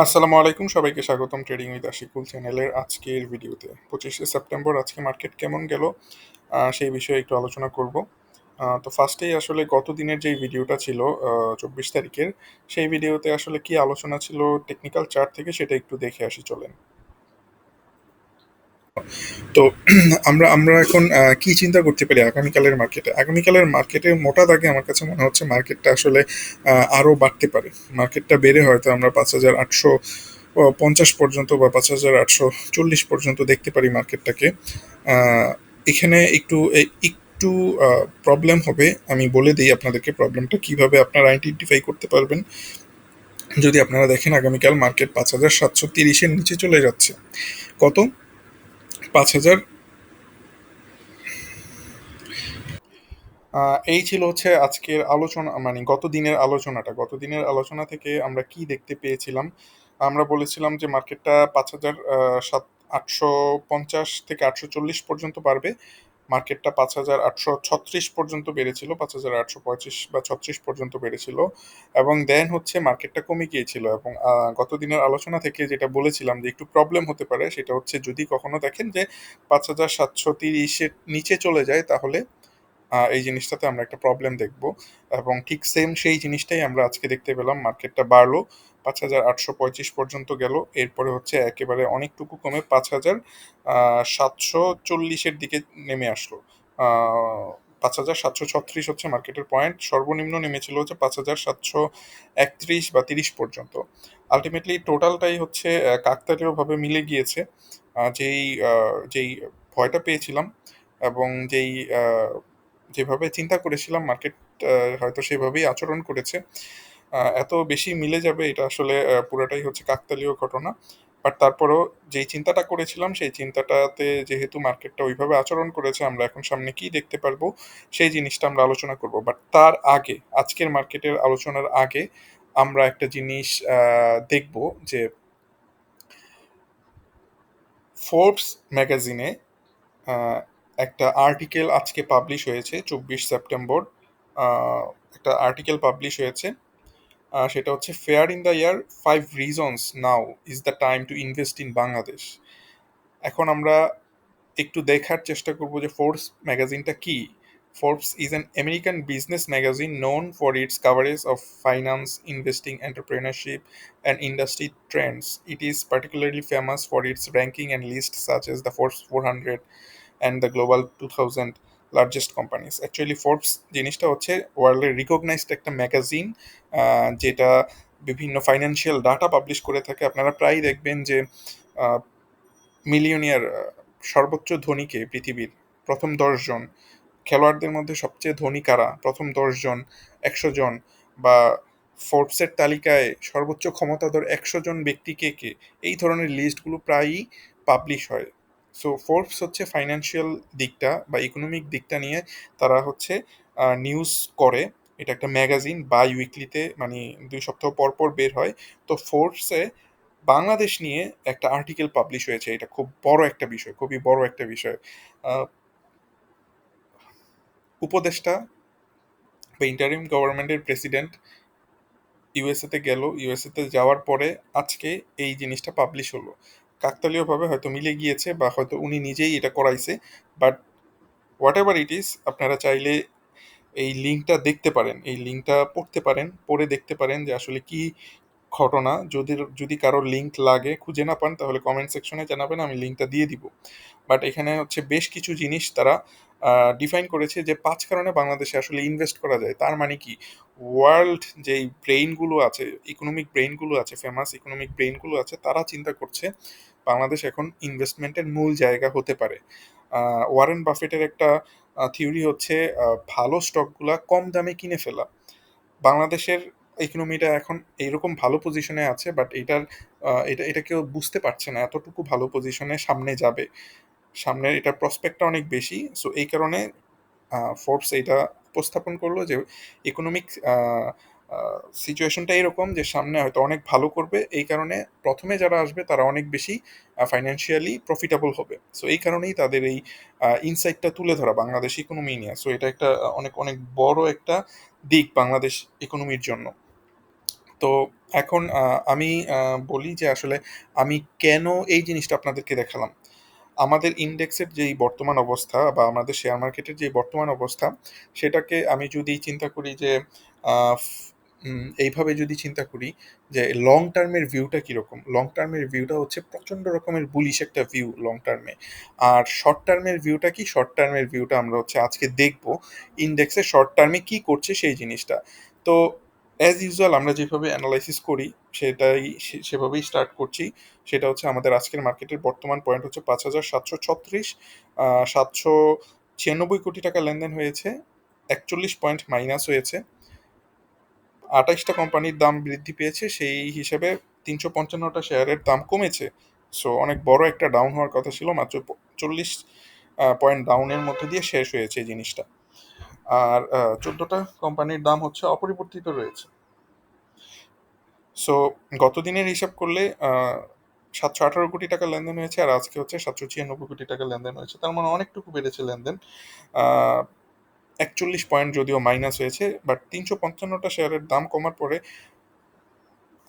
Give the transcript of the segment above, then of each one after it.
আসসালামু আলাইকুম, সবাইকে স্বাগতম ট্রেডিং উইথ আশিকুল চ্যানেলের আজকের ভিডিওতে। পঁচিশে সেপ্টেম্বর, আজকে মার্কেট কেমন গেল? সেই বিষয়ে একটু আলোচনা করব। তো ফার্স্টেই আসলে গত দিনের যে ভিডিওটা ছিল চব্বিশ তারিখের, সেই ভিডিওতে আসলে কি আলোচনা ছিল টেকনিক্যাল চার্ট থেকে, সেটা একটু দেখে আসি, চলেন। তো আমরা আমরা এখন কি চিন্তা করতে পারি আগামীকালের মার্কেটে আগামীকালের মার্কেটে মোটা দাগে আমার কাছে মনে হচ্ছে মার্কেটটা আসলে আরও বাড়তে পারে। মার্কেটটা বেড়ে হয়তো আমরা পাঁচ হাজার আটশো পঞ্চাশ পর্যন্ত বা পাঁচ হাজার আটশো চল্লিশ পর্যন্ত দেখতে পারি মার্কেটটাকে এখানে একটু একটু প্রবলেম হবে। আমি বলে দিই আপনাদেরকে প্রবলেমটা কীভাবে আপনারা আইডেন্টিফাই করতে পারবেন। যদি আপনারা দেখেন আগামীকাল মার্কেট পাঁচ হাজার সাতশো তিরিশের নিচে চলে যাচ্ছে। কত? পাঁচ হাজার। এই ছিল হচ্ছে আজকের আলোচনা মানে গত দিনের আলোচনাটা। গত দিনের আলোচনা থেকে আমরা কি দেখতে পেয়েছিলাম? আমরা বলেছিলাম যে মার্কেটটা পাঁচ হাজার সাত, আটশো পঞ্চাশ থেকে আটশো চল্লিশ পর্যন্ত বাড়বে। মার্কেটটা পাঁচ হাজার আটশো ছত্রিশ পর্যন্ত বেড়েছিল, পাঁচ হাজার আটশো পঁয়ত্রিশ বা ছত্রিশ পর্যন্ত বেড়েছিল এবং দেন হচ্ছে মার্কেটটা কমে গিয়েছিল এবং গত দিনের আলোচনা থেকে যেটা বলেছিলাম যে একটু প্রবলেম হতে পারে সেটা হচ্ছে যদি কখনো দেখেন যে পাঁচ হাজার সাতশো তিরিশের নিচে চলে যায় তাহলে এই জিনিসটাতে আমরা একটা প্রবলেম দেখব এবং ঠিক সেম সেই জিনিসটাই আমরা আজকে দেখতে পেলাম, মার্কেটটা বাড়লো। পাঁচ হাজার আটশো পঁয়ত্রিশ পর্যন্ত গেল। এরপরে হচ্ছে একেবারে অনেকটুকু কমে পাঁচ হাজার সাতশো চল্লিশের দিকে নেমে আসলো। পাঁচ হাজার সাতশো ছত্রিশ হচ্ছে মার্কেটের পয়েন্ট। সর্বনিম্ন নেমেছিল হচ্ছে পাঁচ হাজার সাতশো একত্রিশ বা তিরিশ পর্যন্ত। আলটিমেটলি টোটালটাই হচ্ছে কাকতালীয়ভাবে মিলে গিয়েছে। যেই যেই ভয়টা পেয়েছিলাম এবং যেই যেভাবে চিন্তা করেছিলাম, মার্কেট হয়তো সেভাবেই আচরণ করেছে। এত বেশি মিলে যাবে এটা আসলে পুরোটাই হচ্ছে কাকতালীয় ঘটনা। বাট তারপরও যেই চিন্তাটা করেছিলাম, সেই চিন্তাটাতে যেহেতু মার্কেটটা ওইভাবে আচরণ করেছে, আমরা এখন সামনে কি দেখতে পারব, সেই জিনিসটা আমরা আলোচনা করব। বাট তার আগে, আজকের মার্কেটের আলোচনার আগে আমরা একটা জিনিস দেখব যে ফোর্বস ম্যাগাজিনে একটা আর্টিকেল আজকে পাবলিশ হয়েছে, চব্বিশ সেপ্টেম্বর একটা আর্টিকেল পাবলিশ হয়েছে। সেটা হচ্ছে fair in the year five reasons now is the time to invest in Bangladesh এখন আমরা একটু দেখার চেষ্টা করব যে ফোর্বস ম্যাগাজিনটা কি? Forbes is an American business magazine known for its coverage of finance investing entrepreneurship and industry trends it is particularly famous for its ranking and list such as the Forbes four hundred and the global two thousand largest companies actually Forbes জিনিসটা হচ্ছে ওয়ার্ল্ডের recognised একটা magazine যেটা বিভিন্ন financial data publish করে থাকে। আপনারা প্রায়ই দেখবেন যে মিলিয়নিয়ার সর্বোচ্চ ধনীকে পৃথিবীর প্রথম দশজন খেলোয়াড়দের মধ্যে সবচেয়ে ধনী কারা? প্রথম দশজন একশো জন বা ফোর্বসের তালিকায় সর্বোচ্চ ক্ষমতাধর একশো জন ব্যক্তি কে কে? এই ধরনের লিস্টগুলো প্রায়ই পাবলিশ হয়। সো ফোর্বস হচ্ছে ফাইন্যান্সিয়াল দিকটা বা ইকোনমিক দিকটা নিয়ে তারা হচ্ছে নিউজ করে। এটা একটা ম্যাগাজিন বাই উইকলিতে মানে দুই সপ্তাহ পর পর বের হয়। তো ফোর্বসে বাংলাদেশ নিয়ে একটা আর্টিকেল পাবলিশ হয়েছে। এটা খুব বড় একটা বিষয়, খুবই বড় একটা বিষয়। উপদেষ্টা বা ইন্টারিম গভর্নমেন্টের প্রেসিডেন্ট ইউএসএতে গেল। ইউএসএতে যাওয়ার পরে আজকে এই জিনিসটা পাবলিশ হলো। কাকতালীয়ভাবে হয়তো মিলে গিয়েছে বা হয়তো উনি নিজেই এটা করাইছে but whatever it is আপনারা চাইলে এই লিঙ্কটা দেখতে পারেন, এই লিঙ্কটা পড়তে পারেন, পড়ে দেখতে পারেন যে আসলে কি ঘটনা। যদি যদি কারোর লিঙ্ক লাগে, খুঁজে না পান, তাহলে কমেন্ট সেকশনে জানাবেন, আমি লিঙ্কটা দিয়ে দিব। বাট এখানে হচ্ছে বেশ কিছু জিনিস তারা ডিফাইন করেছে যে পাঁচ কারণে বাংলাদেশে আসলে ইনভেস্ট করা যায়। তার মানে কি? ওয়ার্ল্ড যেই ব্রেইনগুলো আছে ইকোনমিক ব্রেইনগুলো আছে ফেমাস ইকোনমিক ব্রেইনগুলো আছে, তারা চিন্তা করছে বাংলাদেশ এখন ইনভেস্টমেন্টের মূল জায়গা হতে পারে। ওয়ারেন বাফেটের একটা থিওরি হচ্ছে ভালো স্টকগুলা কম দামে কিনে ফেলা। বাংলাদেশের ইকোনমিটা এখন এইরকম ভালো পজিশনে আছে বাট এটার এটা এটা কেউ বুঝতে পারছে না এতটুকু ভালো পজিশনে সামনে যাবে। সামনের এটার প্রসপেক্টটা অনেক বেশি সো এই কারণে ফোর্বস এটা উপস্থাপন করল যে ইকোনমিক সিচুয়েশনটা এরকম যে সামনে হয়তো অনেক ভালো করবে। এই কারণে প্রথমে যারা আসবে তারা অনেক বেশি ফাইন্যান্সিয়ালি প্রফিটেবল হবে। সো এই কারণেই তাদের এই ইনসাইটটা তুলে ধরা বাংলাদেশ ইকোনমি নিয়ে। সো এটা একটা অনেক অনেক বড় একটা দিক বাংলাদেশ ইকোনমির জন্য। তো এখন আমি বলি যে আসলে আমি কেন এই জিনিসটা আপনাদেরকে দেখালাম? আমাদের ইন্ডেক্সের যেই বর্তমান অবস্থা বা আমাদের শেয়ার মার্কেটের যেই বর্তমান অবস্থা, সেটাকে আমি যদি চিন্তা করি যে এইভাবে যদি চিন্তা করি যে লং টার্মের ভিউটা কীরকম? লং টার্মের ভিউটা হচ্ছে প্রচণ্ড রকমের বুলিশ একটা ভিউ লং টার্মে। আর শর্ট টার্মের ভিউটা কি? শর্ট টার্মের ভিউটা আমরা হচ্ছে আজকে দেখব ইন্ডেক্সে শর্ট টার্মে কি করছে সেই জিনিসটা। তো অ্যাজ ইউজুয়াল আমরা যেভাবে অ্যানালাইসিস করি সেটাই সেভাবেই স্টার্ট করছি। সেটা হচ্ছে আমাদের আজকের মার্কেটের বর্তমান পয়েন্ট হচ্ছে পাঁচ হাজার সাতশো ছত্রিশ সাতশো ছিয়ানব্বই কোটি টাকা লেনদেন হয়েছে। ৪১ পয়েন্ট মাইনাস হয়েছে। ২৮ টা কোম্পানির দাম বৃদ্ধি পেয়েছে। সেই হিসেবে তিনশো পঞ্চান্নটা শেয়ারের দাম কমেছে। সো অনেক বড় একটা ডাউন হওয়ার কথা ছিল। মাত্র চল্লিশ পয়েন্ট ডাউনের মধ্যে দিয়ে শেষ হয়েছে এই জিনিসটা। আর আ ১৪ টা কোম্পানির দাম হচ্ছে অপরিবর্তিত রয়েছে। সো গত দিনের হিসাব করলে সাতশো ৭১৮ কোটি টাকা লেনদেন হয়েছে, আর আজকে হচ্ছে ৭৯৬ কোটি টাকা লেনদেন হয়েছে। তার মানে অনেকটুকু বেড়েছে লেনদেন। ৪১ পয়েন্ট যদিও মাইনাস হয়েছে বাট তিনশো পঞ্চান্নটা শেয়ারের দাম কমার পরে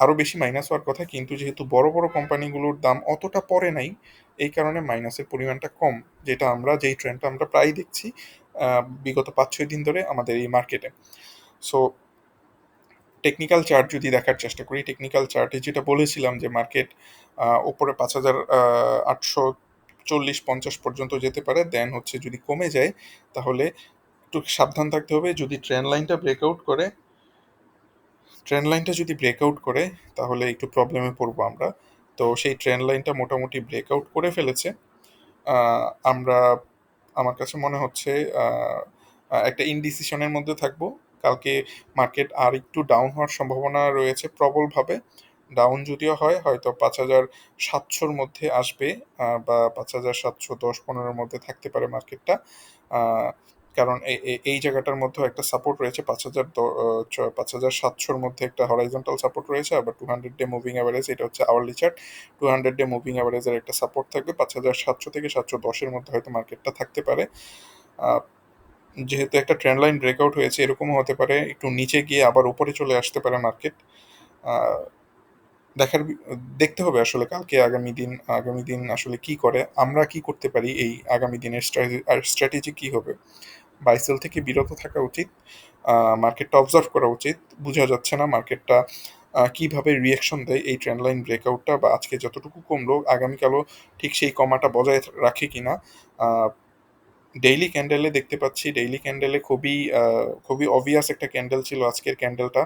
আরও বেশি মাইনাস হওয়ার কথা কিন্তু যেহেতু বড়, বড় কোম্পানিগুলোর দাম অতটা পড়ে নাই, এই কারণে মাইনাসের পরিমাণটা কম। যেটা আমরা যেই ট্রেন্ডটা আমরা প্রায়ই দেখছি বিগত ৫-৬ দিন ধরে আমাদের এই মার্কেটে। সো টেকনিক্যাল চার্ট যদি দেখার চেষ্টা করি, টেকনিক্যাল চার্টে যেটা বলেছিলাম যে মার্কেট ওপরে পাঁচ হাজার আটশো চল্লিশ পঞ্চাশ পর্যন্ত যেতে পারে। দেন হচ্ছে যদি কমে যায় তাহলে একটু সাবধান থাকতে হবে। যদি ট্রেন লাইনটা ব্রেকআউট করে ট্রেন লাইনটা যদি ব্রেকআউট করে, তাহলে একটু প্রবলেমে পড়ব আমরা। তো সেই ট্রেন লাইনটা মোটামুটি ব্রেকআউট করে ফেলেছে। আমরা, আমার কাছে মনে হচ্ছে একটা ইনডিসিশনের মধ্যে থাকব। কালকে মার্কেট আর একটু ডাউন হওয়ার সম্ভাবনা রয়েছে প্রবলভাবে। ডাউন যদিও হয়, হয়তো পাঁচ হাজার সাতশোর মধ্যে আসবে বা পাঁচ হাজার সাতশো দশ পনেরোর মধ্যে থাকতে পারে মার্কেটটা। কারণ এই জায়গাটার মধ্যেও একটা সাপোর্ট রয়েছে ৫,০০০ দ পাঁচ হাজার সাতশোর মধ্যে একটা হরাইজন্টাল সাপোর্ট রয়েছে আবার 200 ডে মুভিং অ্যাভারেজ এটা হচ্ছে আওয়ারলি চার্ট। 200 ডে মুভিং অ্যাভারেজের একটা সাপোর্ট থাকবে ৫,৭০০ থেকে সাতশো দশের মধ্যে হয়তো মার্কেটটা থাকতে পারে। যেহেতু একটা ট্রেন্ড লাইন ব্রেকআউট হয়েছে এরকমও হতে পারে একটু নিচে গিয়ে আবার উপরে চলে আসতে পারে মার্কেট। দেখার দেখতে হবে আসলে কালকে আগামী দিন আগামী দিন আসলে কি করে। আমরা কি করতে পারি এই আগামী দিনের স্ট্র্যাটেজি কি হবে? বাই সেল থেকে বিরত থাকা উচিত। মার্কেটটা অবজার্ভ করা উচিত। বোঝা যাচ্ছে না মার্কেটটা কীভাবে রিঅ্যাকশন দেয় এই ট্রেন্ড লাইন ব্রেকআউটটা বা আজকে যতটুকু কমলো আগামীকালও ঠিক সেই কমাটা বজায় রাখে কিনা। আ ডেইলি ক্যান্ডেলে দেখতে পাচ্ছি ডেইলি ক্যান্ডেলে খুবই খুবই অবভিয়াস একটা ক্যান্ডেল ছিল আজকের ক্যান্ডেলটা।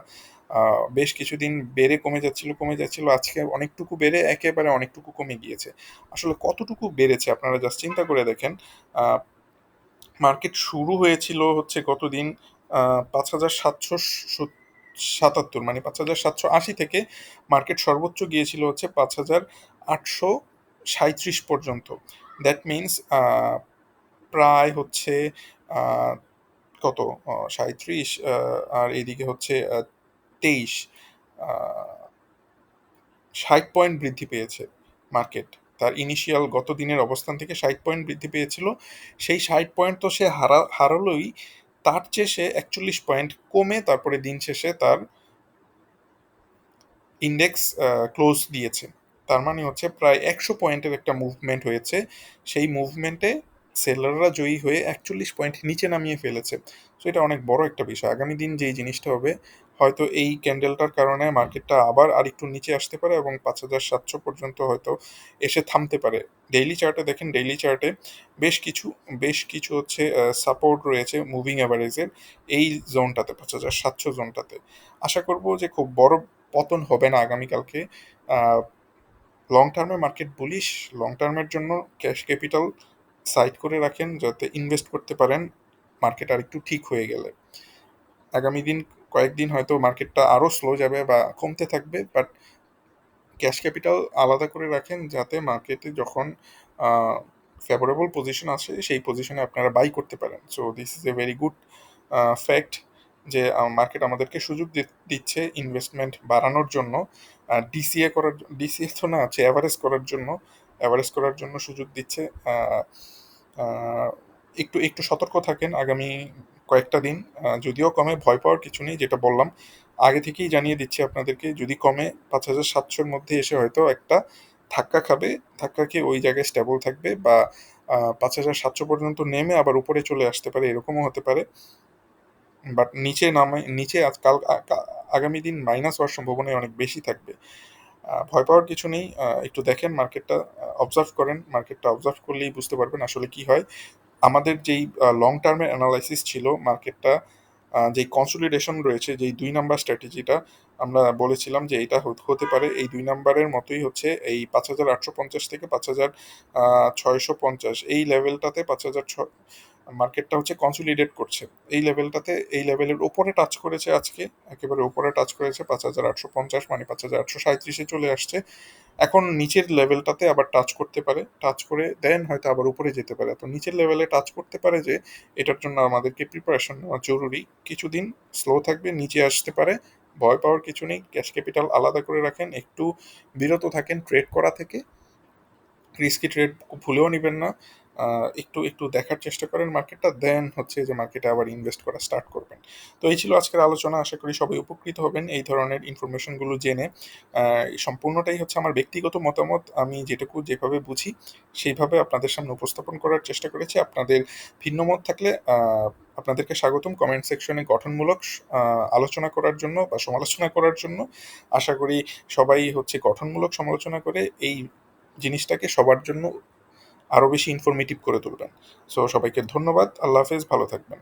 বেশ কিছুদিন বেড়ে কমে যাচ্ছিল, কমে যাচ্ছিল। আজকে অনেকটুকু বেড়ে একেবারে অনেকটুকু কমে গিয়েছে। আসলে কতটুকু বেড়েছে আপনারা জাস্ট চিন্তা করে দেখেন। মার্কেট শুরু হয়েছিল হচ্ছে গতদিন আ ৫,৭৭৭ মানে ৫,৭৮০ থেকে মার্কেট সর্বোচ্চ গিয়েছিল হচ্ছে ৫,৮৩৭ পর্যন্ত। দ্যাট মিনস প্রায় হচ্ছে কত? অ ৩৭ আ আর এদিকে হচ্ছে তেইশ ২৩ আ ৬০ পয়েন্ট বৃদ্ধি পেয়েছে মার্কেট। তার ইনিশিয়াল গত দিনের অবস্থান থেকে ৬০ পয়েন্ট বৃদ্ধি পেয়েছিল। সেই ৬০ পয়েন্ট তো সে হারা, হারালোই। তার চেয়ে সে ৪১ পয়েন্ট কমে তারপরে দিন শেষে তার ইন্ডেক্স ক্লোজ দিয়েছে। তার মানে হচ্ছে প্রায় ১০০ পয়েন্টের একটা মুভমেন্ট হয়েছে। সেই মুভমেন্টে সেলাররা জয়ী হয়ে ৪১ পয়েন্ট নিচে নামিয়ে ফেলেছে। সো এটা অনেক বড় একটা বিষয়। আগামী দিন যেই জিনিসটা হবে হয়তো এই ক্যান্ডেলটার কারণে মার্কেটটা আবার আরেকটু নিচে আসতে পারে এবং ৫,৭০০ পর্যন্ত হয়তো এসে থামতে পারে। ডেইলি চার্টে দেখেন ডেইলি চার্টে বেশ কিছু বেশ কিছু হচ্ছে সাপোর্ট রয়েছে মুভিং অ্যাভারেজের এই জোনটাতে ৫,৭০০ জোনটাতে। আশা করব যে খুব বড় পতন হবে না আগামীকালকে। লং টার্মে মার্কেট বুলিশ। লং টার্মের জন্য ক্যাশ ক্যাপিটাল সাইড করে রাখেন যাতে ইনভেস্ট করতে পারেন মার্কেট আরেকটু ঠিক হয়ে গেলে। আগামী দিন কয়েকদিন হয়তো মার্কেটটা আরও স্লো যাবে বা কমতে থাকবে বাট ক্যাশ ক্যাপিটাল আলাদা করে রাখেন যাতে মার্কেটে যখন ফেভারেবল পজিশন আসে, সেই পজিশনে আপনারা বাই করতে পারেন। So this is a very good fact যে মার্কেট আমাদেরকে সুযোগ দিচ্ছে ইনভেস্টমেন্ট বাড়ানোর জন্য। ডিসিএ করার ডিসিএ তো না, আছে অ্যাভারেজ করার জন্য অ্যাভারেজ করার জন্য সুযোগ দিচ্ছে। একটু একটু সতর্ক থাকেন আগামী কয়েকটা দিন। যদিও কমে, ভয় পাওয়ার কিছু নেই, যেটা বললাম। আগে থেকেই জানিয়ে দিচ্ছি আপনাদেরকে, যদি কমে পাঁচ হাজার সাতশোর মধ্যে এসে হয়তো একটা ধাক্কা খাবে, ধাক্কা খেয়ে ওই জায়গায় স্টেবল থাকবে বা পাঁচ হাজার সাতশো পর্যন্ত নেমে আবার উপরে চলে আসতে পারে, এরকমও হতে পারে বাট নিচে নামে, নিচে আজকাল আগামী দিন মাইনাস হওয়ার সম্ভাবনাই অনেক বেশি থাকবে ভয় পাওয়ার কিছু নেই একটু দেখেন মার্কেটটা অবজার্ভ করেন মার্কেটটা অবজার্ভ করলেই বুঝতে পারবেন আসলে কি হয় আমাদের যেই লং টার্মের অ্যানালাইসিস ছিল মার্কেটটা যেই কনসোলিডেশন রয়েছে, যেই দুই নাম্বার স্ট্র্যাটেজিটা আমরা বলেছিলাম যে এটা হতে পারে এই দুই নাম্বারের মতোই হচ্ছে এই পাঁচ হাজার আটশো পঞ্চাশ থেকে পাঁচ হাজার ছয়শো পঞ্চাশ। এই লেভেলটাতে পাঁচ হাজার ছ মার্কেটটা হচ্ছে কনসলিডেট করছে। এই লেভেলটাতে এই লেভেলের ওপরে টাচ করেছে আজকে, একেবারে ওপরে টাচ করেছে পাঁচ হাজার আটশো পঞ্চাশ মানে পাঁচ হাজার আটশো সাঁত্রিশে চলে আসছে। এখন নিচের লেভেলটাতে আবার টাচ করতে পারে টাচ করে দেন হয়তো আবার উপরে যেতে পারে। তো নিচের লেভেলে টাচ করতে পারে যে, এটার জন্য আমাদেরকে প্রিপারেশন নেওয়া জরুরি। কিছুদিন স্লো থাকবে, নিচে আসতে পারে, ভয় পাওয়ার কিছু নেই। ক্যাশ ক্যাপিটাল আলাদা করে রাখেন, একটু বিরত থাকেন ট্রেড করা থেকে। রিস্কি ট্রেড ভুলেও নেবেন না। একটু একটু দেখার চেষ্টা করেন মার্কেটটা দেন হচ্ছে যে মার্কেটে আবার ইনভেস্ট করা স্টার্ট করবেন। তো এই ছিল আজকের আলোচনা, আশা করি সবাই উপকৃত হবেন এই ধরনের ইনফরমেশনগুলো জেনে। সম্পূর্ণটাই হচ্ছে আমার ব্যক্তিগত মতামত, আমি যেটুকু যেভাবে বুঝি সেইভাবে আপনাদের সামনে উপস্থাপন করার চেষ্টা করেছি। আপনাদের ভিন্ন মত থাকলে আপনাদেরকে স্বাগতম কমেন্ট সেকশনে গঠনমূলক আলোচনা করার জন্য বা সমালোচনা করার জন্য। আশা করি সবাই হচ্ছে গঠনমূলক সমালোচনা করে এই জিনিসটাকে সবার জন্য আরও বেশি ইনফরমেটিভ করে তুলবেন। সো সবাইকে ধন্যবাদ। আল্লাহ হাফেজ। ভালো থাকবেন।